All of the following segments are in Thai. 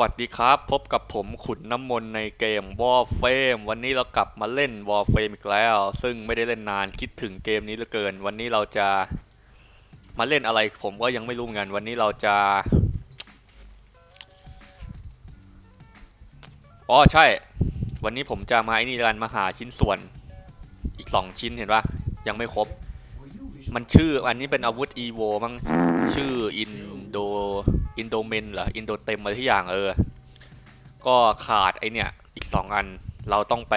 วัสดีครับ พบกับผมขุนน้ำมนในเกม Warframe วันนี้เรากลับมาเล่น Warframe อีกแล้ว ซึ่งไม่ได้เล่นนานคิดถึงเกมนี้เหลือเกิน วันนี้เราจะมาเล่นอะไรผมก็ยังไม่รู้เหมือนกัน วันนี้เราจะ อ๋อใช่ วันนี้ผมจะมาไอ้นี่กันมาหาชิ้นส่วน อีก 2 ชิ้นเห็นปะยังไม่ครบ มันชื่ออันนี้เป็นอาวุธ EVO มั้งชื่ออินโด อินโดเมนเหรออินโดเต็มอะไรที่อย่างเออ ก็ขาดไอเนี่ย อีก 2 อันเราต้องไป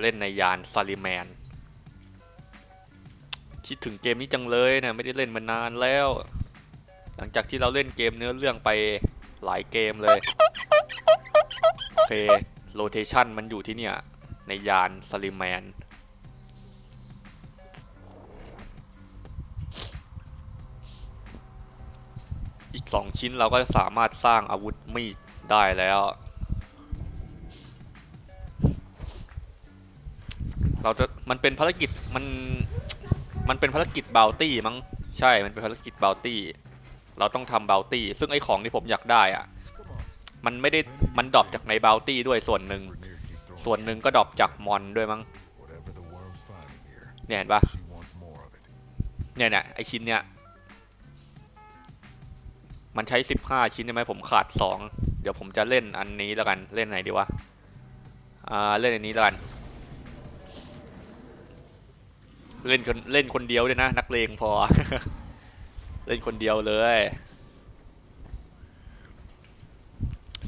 เล่นในยานซาลิแมน คิดถึงเกมนี้จังเลยนะไม่ได้เล่นมานานแล้ว หลังจากที่เราเล่นเกมเนื้อเรื่องไปหลายเกมเลยโอเคโลเทชันมันอยู่ที่เนี่ย ในยานซาลิแมน 2 ชิ้นเราก็สามารถสร้างอาวุธมีดได้แล้ว เราจะมันเป็นภารกิจมันมันเป็นภารกิจบาวตี้มั้งใช่ มันเป็นภารกิจบาวตี้ เราต้องทำบาวตี้ ซึ่งไอของที่ผมอยากได้อะมันไม่ได้มันดรอปจากในบาวตี้ด้วยส่วนหนึ่ง ส่วนหนึ่งก็ดรอปจากมอนด้วยมั้งเนี่ยเห็นปะเนี่ยเนี่ยไอชิ้นเนี้ย มันใช้ 15 ชิ้นใช่ไหมผมขาด 2 เดี๋ยวผมจะเล่นอันนี้แล้วกันเล่นไหนดีวะอ่าเล่นอันนี้แล้วกัน เล่นคนเล่นคนเดียวด้วยนะ นักเลงพอ เล่นคนเดียวเลย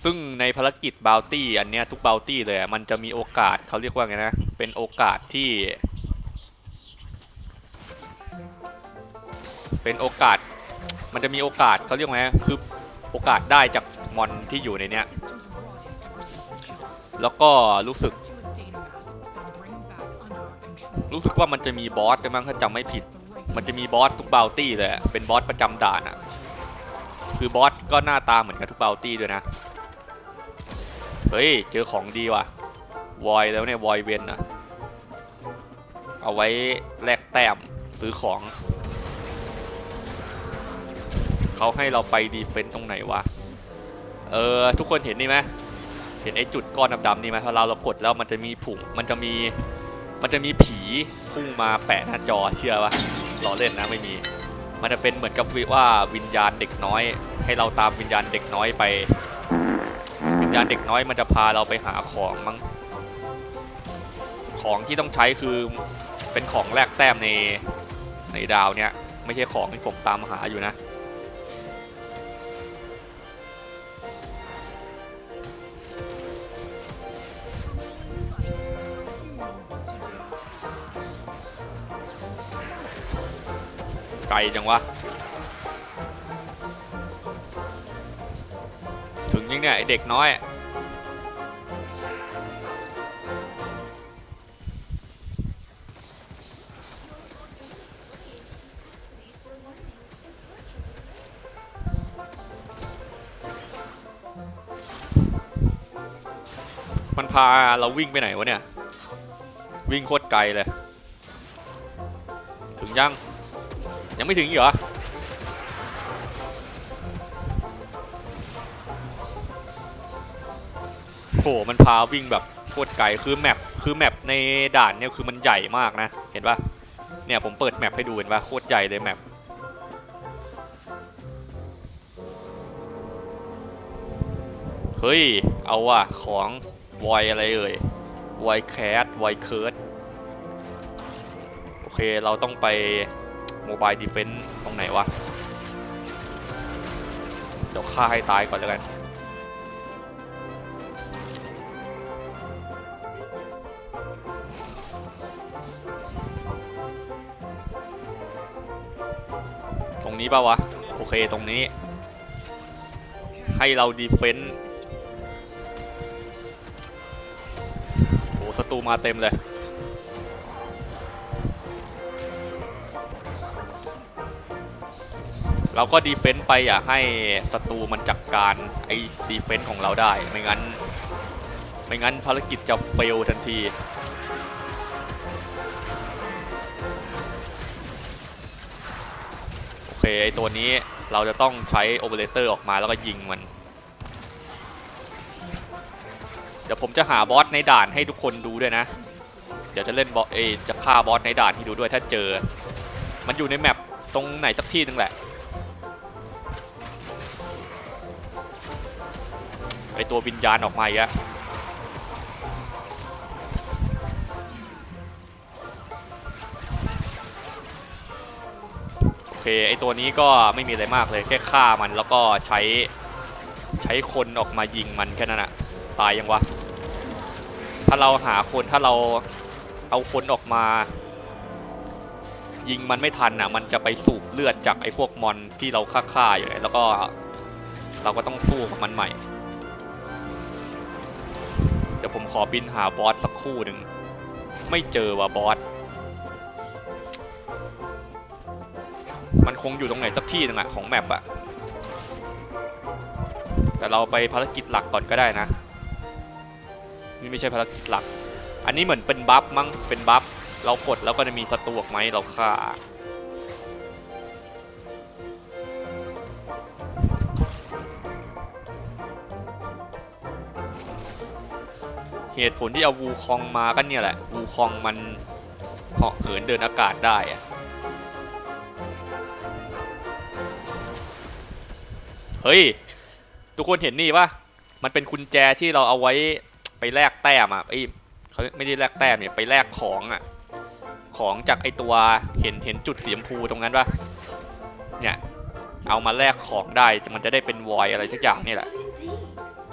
ซึ่งในภารกิจบาวตี้อันเนี้ยทุกบาวตี้เลยมันจะมีโอกาสเขาเรียกว่าไงนะ เป็นโอกาสที่ เป็นโอกาส มันจะมีโอกาสเขาเรียกว่าไงคือโอกาสได้จากมอนที่อยู่ในเนี้ยแล้วก็รู้สึก รู้สึกว่ามันจะมีบอสด้วยมั้งถ้าจำไม่ผิด มันจะมีบอสทุกบาวตี้เลยอะเป็นบอสประจำด่านอะคือบอสก็หน้าตาเหมือนกับทุกบาวตี้ด้วยนะ เฮ้ย เจอของดีว่ะวอยแล้วเนี่ยวอยเวนอะเอาไว้แลกแต้มซื้อของ เขาให้เราไปดีเฟนต์ตรงไหนวะ เออ ทุกคนเห็นนี่ไหมเห็นไอ้จุดก้อนดำๆนี่ไหมพอเราเรากดแล้วมันจะมีผุ่งมันจะมีมันจะมีผีพุ่งมาแปะหน้าจอเชื่อปะล้อเล่นนะไม่มี มันจะเป็นเหมือนกับวิว่าวิญญาณเด็กน้อย ให้เราตามวิญญาณเด็กน้อยไป วิญญาณเด็กน้อยมันจะพาเราไปหาของมั้งของที่ต้องใช้คือเป็นของแลกแต้มในในดาวเนี้ยไม่ใช่ของที่ผมตามหาอยู่นะ ไกลจังวะ ถึงยังเนี่ย ไอเด็กน้อย มันพาเราวิ่งไปไหนวะเนี่ย วิ่งโคตรไกลเลย ถึงยัง ยังไม่ถึงอีกเหรอโหมันพาวิ่งแบบโคตรไกลคือแมปคือแมปในด่านเนี่ยคือมันใหญ่มากนะ เห็นปะเนี่ยผมเปิดแมปให้ดูเห็นปะโคตรใหญ่เลยแมปเฮ้ย เอาว่ะ ของวอยอะไรเอ่ยวอยแคสวอยเคิร์ดโอเค เราต้องไป โมบายดีเฟนต์ตรงไหนวะ เดี๋ยวฆ่าให้ตายก่อนแล้วกันตรงนี้ป่าวะ โอเคตรงนี้ ให้เราดีเฟนต์โหศัตรูมาเต็มเลย เราก็ดีเฟนต์ไปอย่าให้ศัตรูมันจัดกการไอ้ดีเฟนต์ของเราได้ ไม่งั้น ไม่งั้นภารกิจจะเฟลทันที โอเคไอ้ตัวนี้เราจะต้องใช้โอเปอเรเตอร์ออกมาแล้วก็ยิงมัน เดี๋ยวผมจะหาบอสในด่านให้ทุกคนดูด้วยนะ เดี๋ยวจะเล่นบอสเอจะฆ่าบอสในด่านให้ดูด้วยถ้าเจอ มันอยู่ในแมปตรงไหนสักที่หนึงแหละ อตัววิญญาณออกมาอีกอะโอเคไอตัวนี้ก็ไม่มีอะไรมากเลยแค่ฆ่ามันแล้วก็ใช้ใช้คนออกมายิงมันแค่นั้นอะตายยังวะถ้าเราหาคนถ้าเราเอาคนออกมา ยิงมันไม่ทันอะมันจะไปสูบเลือดจากไอพวกมอนที่เราฆ่าๆอยู่เลยแล้วก็เราก็ต้องสู้กับมันใหม่ เดี๋ยวผมขอบินหาบอสสักคู่หนึ่ง ไม่เจอว่ะบอส มันคงอยู่ตรงไหนสักที่หนึงอะของแมปอะแต่เราไปภารกิจหลักก่อนก็ได้นะ นี่ไม่ใช่ภารกิจหลัก อันนี้เหมือนเป็นบัฟมั้ง เป็นบัฟ เรากดแล้วก็จะมีศัตรูออกไหมเราฆ่า เหตุผลที่เอาวูคองมาก็เนี่ยแหละ วูคองมันเหาะเหินเดินอากาศได้อะเฮ้ย ทุกคนเห็นนี่ปะมันเป็นกุญแจที่เราเอาไว้ไปแลกแต้มอะไอ้เขาไม่ได้แลกแต้มเนี่ยไปแลกของอะ ของจากไอตัวเห็นเห็นจุดสีชมพูตรงนั้นปะเนี่ยเอามาแลกของได้มันจะได้เป็นวอยอะไรสักอย่างนี่แหละ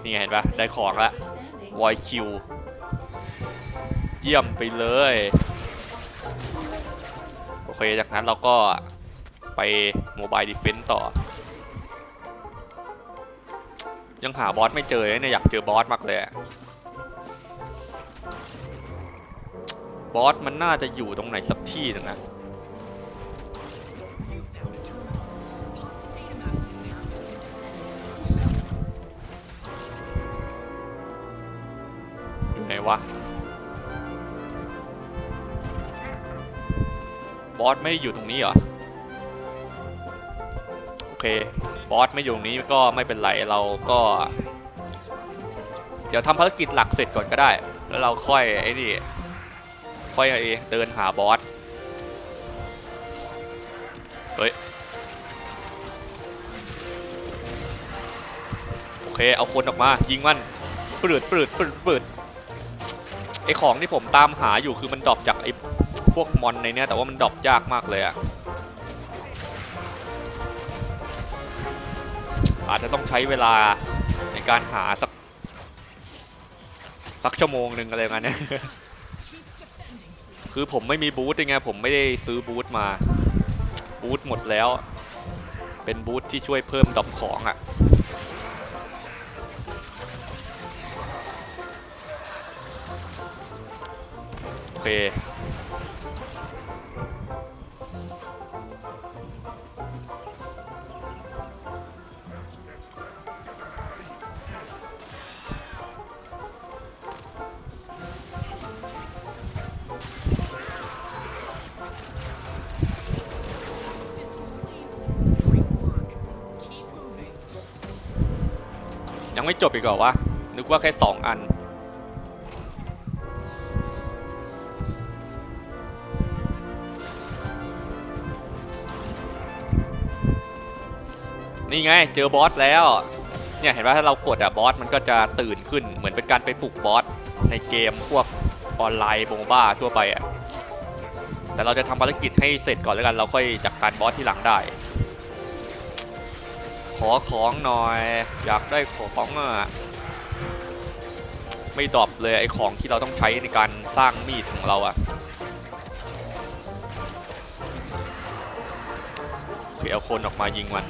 นี่ไงเห็นปะได้ของละวอยคิว เยี่ยมไปเลย โอเค จากนั้นเราก็ไปโมบายดิเฟนต์ต่อ ยังหาบอสไม่เจอเนี่ยอยากเจอบอสมากเลยบอสมันน่าจะอยู่ตรงไหนสักที่หนึงนะ บอสไม่อยู่ตรงนี้เหรอ โอเค บอสไม่อยู่ตรงนี้ก็ไม่เป็นไร เราก็ เดี๋ยวทำภารกิจหลักเสร็จก่อนก็ได้ แล้วเราค่อยไอ้นี่ ค่อยเดินหาบอส เฮ้ย โอเค เอาคนออกมา ยิงมันปืดปืดปืดปืดไอของที่ผมตามหาอยู่คือมันดรอปจากไอ พวกมอนในเนี้ยแต่ว่ามันดรอปยากมากเลยอะอาจจะต้องใช้เวลาในการหาสักสักชั่วโมงหนึ่งอะไรประมาณเนี้ยคือผมไม่มีบูธยังไงผมไม่ได้ซื้อบูธมา บูธหมดแล้ว เป็นบูธที่ช่วยเพิ่มดรอปของอะ่ะโอเค ไม่จบอีกเหรอวะ นึกว่าแค่สองอัน นี่ไง เจอบอสแล้ว เนี่ยเห็นว่าถ้าเรากดอะบอสมันก็จะตื่นขึ้น เหมือนเป็นการไปปลุกบอสในเกมพวกออนไลน์โมบ้าทั่วไปอะแต่เราจะทำภารกิจให้เสร็จก่อนแล้วกัน เราค่อยจัดการบอสที่หลังได้ ขอของหน่อย อยากได้ของอะไม่ดรอปเลยไอของที่เราต้องใช้ในการสร้างมีดของเราอะโอเอาคนออกมายิงมัน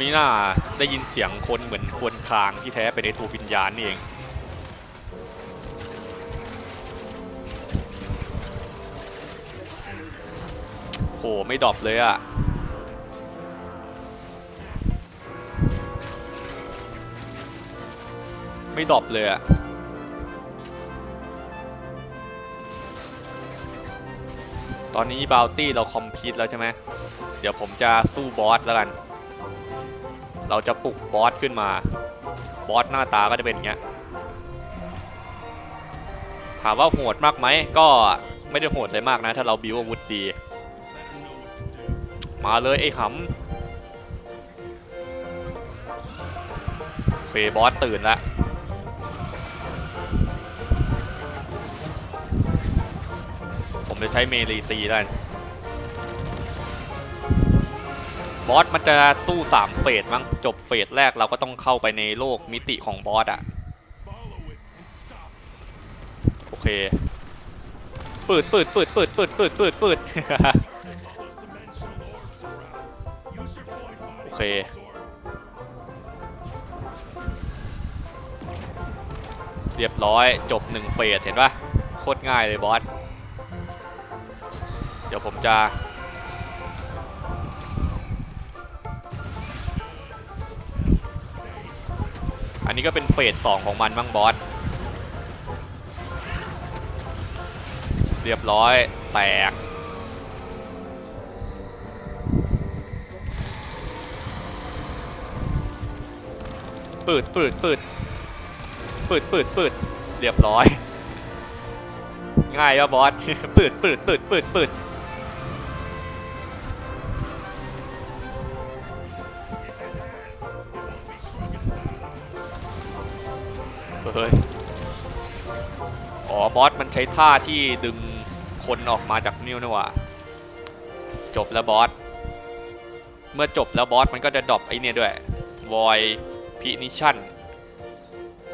มีหน้าได้ยินเสียงคนเหมือนควนคางที่แท้เป็นตัววิญญาณนี่เอง โห ไม่ดรอปเลยอะไม่ดรอปเลยอะตอนนี้บาวตี้เราคอมพิวต์แล้วใช่ไหม เดี๋ยวผมจะสู้บอสแล้วกัน เราจะปลุกบอสขึ้นมา บอสหน้าตาก็จะเป็นอย่างเงี้ย ถามว่าโหดมากไหม ก็ไม่ได้โหดเลยมากนะ ถ้าเราบิวอาวุธดี มาเลยไอ้หำเฟยบอสตื่นแล้วผมจะใช้เมลีตีแล้ บอสมันจะสู้ 3 เฟสมั้งจบเฟสแรกเราก็ต้องเข้าไปในโลกมิติของบอสอะโอเคปืดปืดปืดปืดปืดปืดปืดปืดโอเคเรียบร้อยจบหนึ่งเฟสเห็นปะโคตรง่ายเลยบอส เดี๋ยวผมจะ นี้ก็เป็นเฟสสองของมันบ้างบอส เรียบร้อย แตก ปืดปืดปืดปืดปืดปืดเรียบร้อย ง่ายป่ะบอส ปืดปืดปืดปืดปืด บอสมันใช้ท่าที่ดึงคนออกมาจากนิ้วนี่หว่าจบแล้วบอส เมื่อจบแล้วบอสมันก็จะดรอปไอเนี่ยด้วย void punition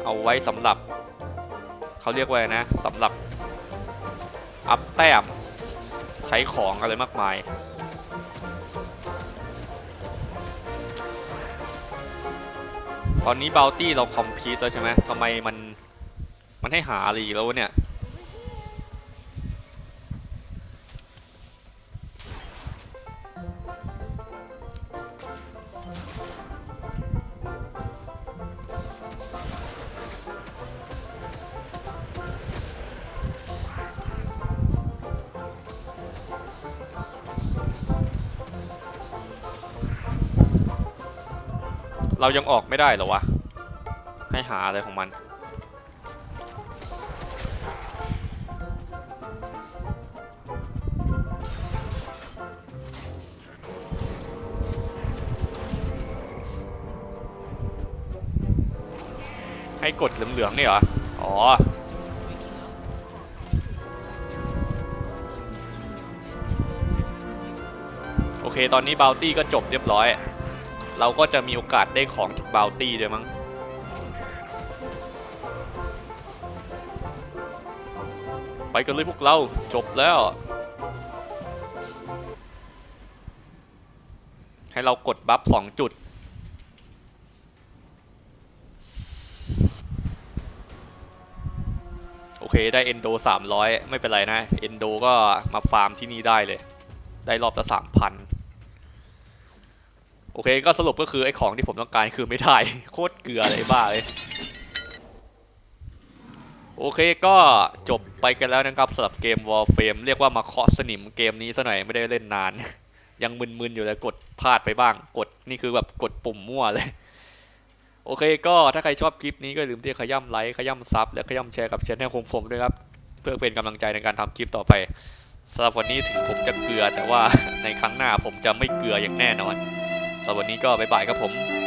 เอาไว้สำหรับ เขาเรียกว่านะสำหรับ อัพแต้ม ใช้ของอะไรมากมาย ตอนนี้บ o ลตี้เราคอมพ e t e แล้วใช่ไหมทำไมมัน มันให้หาอะไรอีกแล้วเนี่ย เรายังออกไม่ได้เหรอวะ ให้หาอะไรของมัน ให้กดเหลืองๆนี่เหรอ อ๋อโอเค ตอนนี้บ o ลตี้ก็จบเรียบร้อย เราก็จะมีโอกาสได้ของจากบ o ลตี้ด้วยมั้งไปกันเลยพวกเราจบแล้ว ให้เรากดบัฟสองจุด โอเคได้เอนโด300 ไม่เป็นไรนะ เอนโดก็มาฟาร์มที่นี่ได้เลย ได้รอบละ3,000 โอเคก็สรุปก็คือไอ้ของที่ผมต้องการคือไม่ได้โคตรเกลือเลยบ้าเลย โอเคก็จบไปกันแล้วนะครับสำหรับเกม Warframe เรียกว่ามาเคาะสนิมเกมนี้ซะหน่อยไม่ได้เล่นนาน ยังมึนๆอยู่เลยกดพลาดไปบ้าง กดนี่คือแบบกดปุ่มมั่วเลยโอเคก็ถ้าใครชอบคลิปนี้ก็อย่าลืมที่ขย่ำไลค์ขย่ำซับและขย่ำแชร์กับช anel ของผมด้วยครับ เพื่อเป็นกำลังใจในการทำคลิปต่อไปสำหรับวันนี้ถึงผมจะเกลือแต่ว่าในครั้งหน้าผมจะไม่เกลืออย่างแน่นอน สำหรับวันนี้ก็บ๊ายบายครับผม